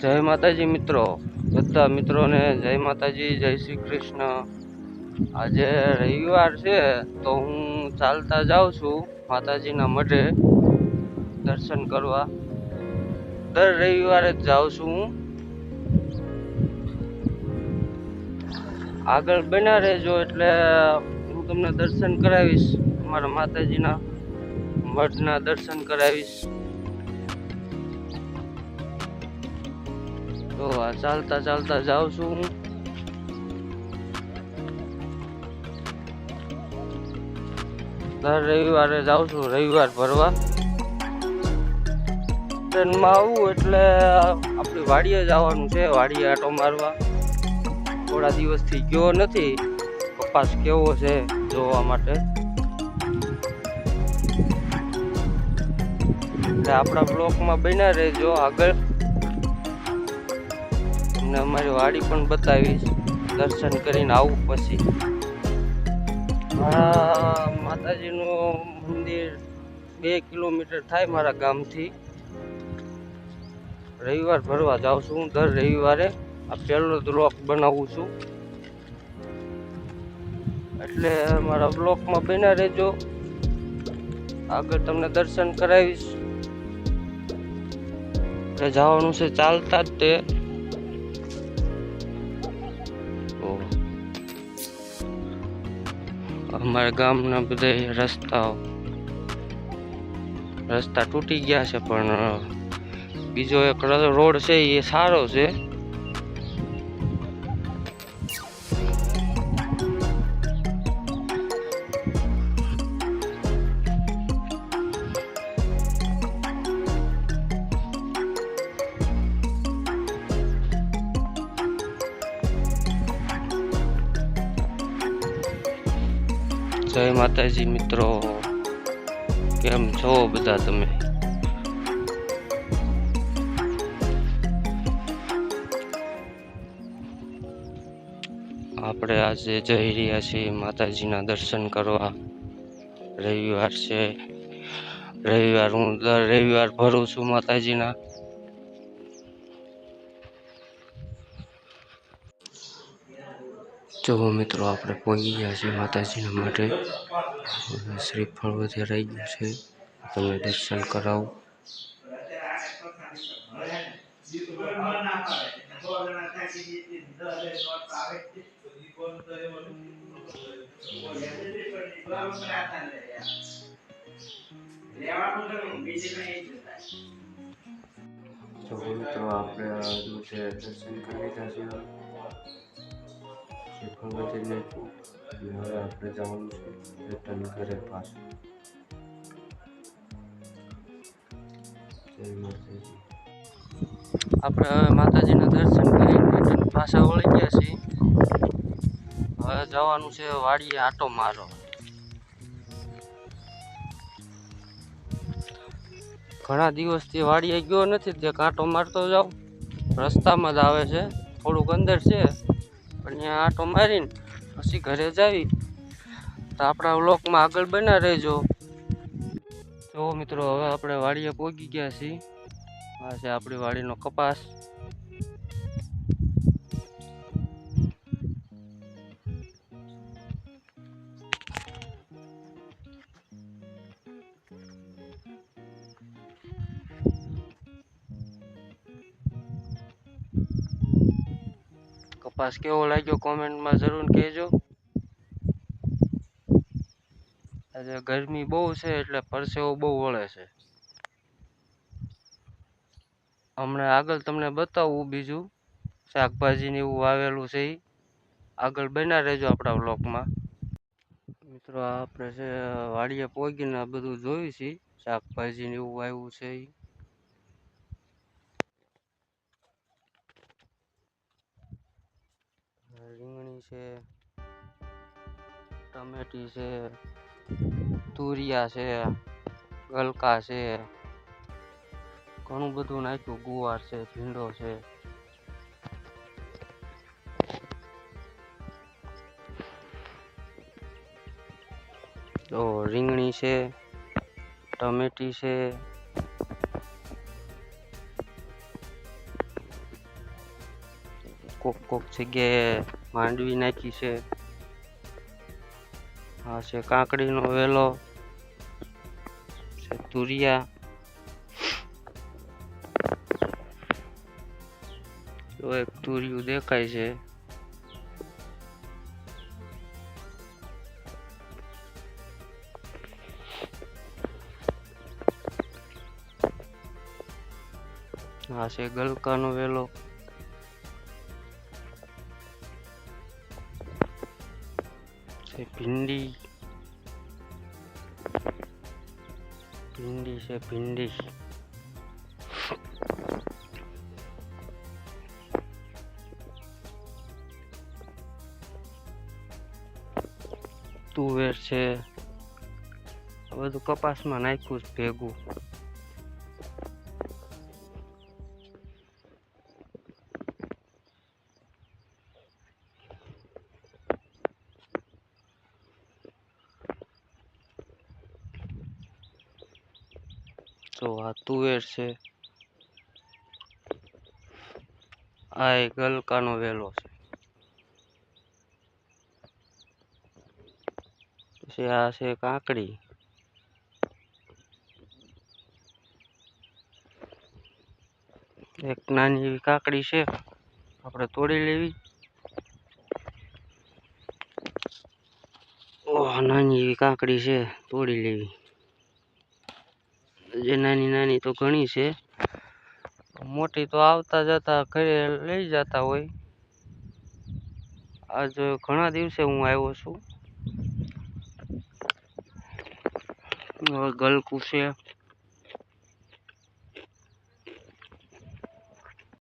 જય માતાજી મિત્રો. બધા મિત્રોને જય માતાજી, જય શ્રી કૃષ્ણ. આજે રવિવાર છે તો હું ચાલતા જાઉં છું માતાજીના મઢે દર્શન કરવા. દર રવિવારે જ જાઉં છું હું. આગળ બન્યા રહેજો એટલે હું તમને દર્શન કરાવીશ. મારા માતાજીના મઢના દર્શન કરાવીશ. તો ચાલતા ચાલતા જાઉં છું હું. દર રવિવારે જાઉં છું, રવિવાર ભરવા. ટ્રેનમાં આવું એટલે આપણે વાડીએ જવાનું છે, વાડીએ આટો મારવા. થોડા દિવસથી ગયો નથી, કપાસ કેવો છે જોવા માટે. આપણા બ્લોકમાં બન્યા રહેજો આગળ. તમને અમારી વાડી પણ બતાવીશ. દર્શન કરીને આવું પછી. મારા માતાજીનું મંદિર બે કિલોમીટર થાય મારા ગામથી. રવિવાર ભરવા જાઉં છું હું દર રવિવારે. આ પહેલો બ્લોક બનાવું છું. એટલે મારા બ્લોકમાં બન્યા રહેજો. આગળ તમને દર્શન કરાવીશ. જવાનું છે ચાલતા જ તો. અમારા ગામના બધા રસ્તાઓ, રસ્તા તૂટી ગયા છે, પણ બીજો એક રોડ છે એ સારો છે. જય માતાજી મિત્રો, કેમ છો બધા તમે? આપણે આજે જઈ રહ્યા છીએ માતાજીના દર્શન કરવા. રવિવાર છે. રવિવાર હું દર રવિવાર ભરું છું માતાજીના. જો મિત્રો આપણે પહોંચી ગયા છીએ માતાજીના માટે. શ્રીફળ બધે રહી ગયું છે. તમને દર્શન કરાવું. જો મિત્રો આપણે દર્શન કરી લીધા છે. નાખ્યું અને હવે આપણે જવાનું છે રિટર્ન ઘરે પાછું. આપણે માતાજીના દર્શન કરી રિટર્ન પાછા વળી ગયા છીએ. હવે જવાનું છે વાડીએ આટો મારો. ઘણા દિવસથી વાડીએ ગયો નથી તે કાંટો મારતો જાઉં. રસ્તામાં જ આવે છે, થોડુંક અંદર છે. ત્યાં આટો મારીને પછી ઘરે જાવી તો આપણા વ્લોગમાં આગળ બના રહેજો. જો મિત્રો, હવે આપણે વાડીએ પહોંચી ગયા છીએ. આ છે આપણી વાડીનો કપાસ. કપાસ કેવો લાગ્યો કોમેન્ટમાં જરૂર કહેજો. આજે ગરમી બહુ છે એટલે પરસેવો બહુ વળે છે. હમણાં આગળ તમને બતાવું બીજું. શાકભાજીને એવું વાવેલું છે એ આગળ બના રહેજો આપણા બ્લોકમાં મિત્રો, આપણે છે વાડીએ આ બધું જોયું છે શાકભાજીને એવું આવ્યું છે ઈ. રીંગણી છે, ટમેટી છે, તુરિયા છે, ગલકા છે, ઘણું બધું નાખ્યું. ગુવાર છે, ભીંડો છે. તો રીંગણી છે, ટમેટી છે કોક કોક જગ્યાએ માંડવી નાખી છે. આ છે કાકડીનો વેલો, છે તુરિયા. તો એક તુરિયું દેખાય છે. આ છે ગલકાનો વેલો. છે ભીંડી. ભીંડી છે ભીંડી. તુવેર છે. બધું કપાસમાં નાખ્યું ભેગું. તો આ તુવેર છે. આ એક ગલકાનો વેલો છે. પછી આ છે કાકડી એક નાની એવી કાકડી છે. આપણે તોડી લેવી. ઓહ, નાની એવી કાકડી છે. તોડી લેવી. જે નાની નાની તો ઘણી છે. મોટી તો આવતા જતા ઘરે લઈ જતા હોય. આજ ઘણા દિવસે હું આવ્યો છું. ગલકુ છે.